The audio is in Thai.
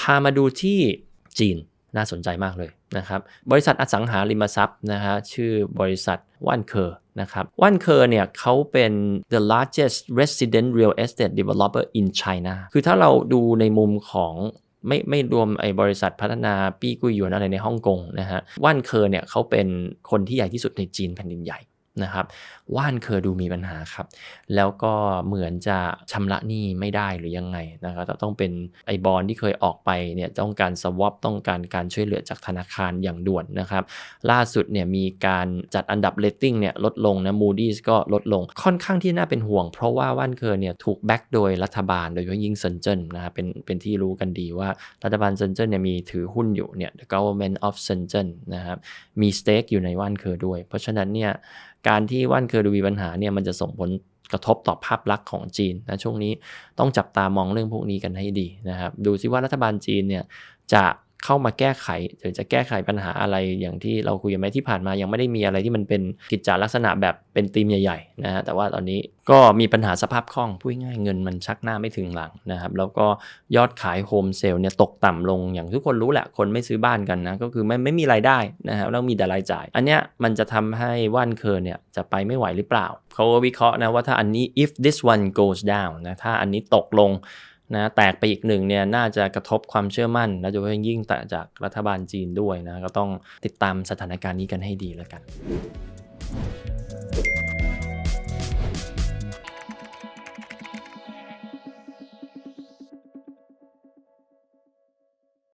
พามาดูที่จีนน่าสนใจมากเลยนะครับ บริษัทอสังหาริมทรัพย์นะฮะชื่อบริษัทว่านเคอร์นะครับว่านเคอร์เนี่ยเขาเป็น the largest resident real estate developer in China คือถ้าเราดูในมุมของไม่ไม่รวมไอ้บริษัทพัฒนาปี้กุยหยวนอะไรในฮ่องกงนะฮะว่านเคอร์เนี่ยเขาเป็นคนที่ใหญ่ที่สุดในจีนแผ่นดินใหญ่ นะครับว่านเคอดูมีปัญหาครับ แล้วก็เหมือนจะชำระหนี้ไม่ได้หรือยังไงนะครับต้องเป็นไอบอลที่เคยออกไปเนี่ยต้องการสวอปต้องการการช่วยเหลือจากธนาคารอย่างด่วนนะครับ ล่าสุดเนี่ยมีการจัดอันดับเลตติ้งเนี่ยลดลงนะ Moody's ก็ลดลงค่อนข้างที่น่าเป็นห่วง เพราะว่าว่านเคอเนี่ยถูกแบ็กโดยรัฐบาลโดยเฉพาะยิ่งเซินเจิ้นนะครับเป็นเป็นที่รู้กันดีว่ารัฐบาลเซินเจิ้นเนี่ยมีถือหุ้นอยู่เนี่ย the government of Shenzhen นะครับมีสเต็กอยู่ในว่านเคอด้วย เพราะฉะนั้นเนี่ย การที่ว่านเคอดูมีปัญหาเนี่ยมันจะส่งผลกระทบต่อภาพลักษณ์ของจีนนะช่วงนี้ต้องจับตามองเรื่องพวกนี้กันให้ดีนะครับ ดูซิว่ารัฐบาลจีนเนี่ยจะ เข้ามาแก้ไขหรือจะแก้ไขปัญหาอะไรอย่างที่เราคุยกันไหมที่ผ่านมายังไม่ได้มีอะไรที่มันเป็นกิจจาลักษณะแบบเป็นธีมใหญ่ๆนะฮะแต่ว่าตอนนี้ก็มีปัญหาสภาพคล่องพูดง่ายเงินมันชักหน้าไม่ถึงหลังนะครับแล้วก็ยอดขายโฮมเซลเนี่ยตกต่ำลงอย่างทุกคนรู้แหละคนไม่ซื้อบ้านกันนะก็คือไม่ไม่มีรายได้นะครับแล้วมีแต่รายจ่าย อันเนี้ยมันจะทำให้ว่านเคอร์เนี่ยจะไปไม่ไหวหรือเปล่าเขาวิเคราะห์นะว่าถ้าอันนี้ if this one goes down นะถ้าอันนี้ตกลง นะแตกไปอีกหนึ่งเนี่ยน่าจะกระทบความเชื่อมั่นและโดยเฉพาะยิ่งแต่จากรัฐบาลจีนด้วยนะก็ต้องติดตามสถานการณ์นี้กันให้ดีแล้วกัน